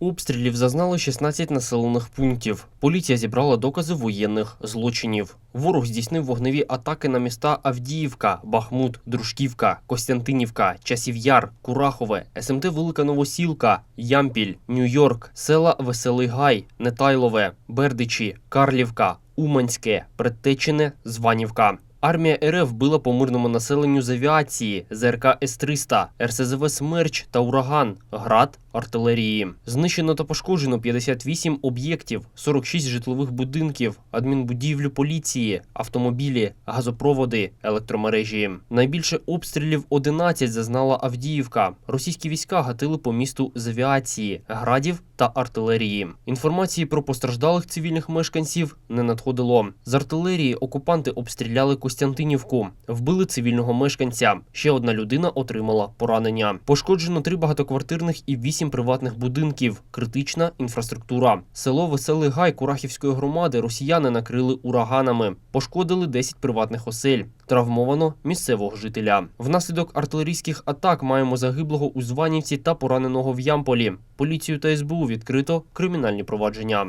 Обстрілів зазнали 16 населених пунктів. Поліція зібрала докази воєнних злочинів. Ворог здійснив вогневі атаки на міста Авдіївка, Бахмут, Дружківка, Костянтинівка, Часів'яр, Курахове, СМТ Велика Новосілка, Ямпіль, Нью-Йорк, села Веселий Гай, Нетайлове, Бердичі, Карлівка, Уманське, Предтечине, Званівка. Армія РФ била по мирному населенню з авіації, ЗРК С-300, РСЗВ «Смерч» та «Ураган», град, артилерії. Знищено та пошкоджено 58 об'єктів, 46 житлових будинків, адмінбудівлю поліції, автомобілі, газопроводи, електромережі. Найбільше обстрілів 11 зазнала Авдіївка. Російські війська гатили по місту з авіації, градів та артилерії. Інформації про постраждалих цивільних мешканців не надходило. З артилерії окупанти обстріляли Костянтинівку, вбили цивільного мешканця. Ще одна людина отримала поранення. Пошкоджено три багатоквартирних і вісім приватних будинків. Критична інфраструктура. Село Веселий Гай Курахівської громади росіяни накрили ураганами. Пошкодили 10 приватних осель. Травмовано місцевого жителя. Внаслідок артилерійських атак маємо загиблого у Званівці та пораненого в Ямполі. Поліцію та СБУ відкрито кримінальні провадження.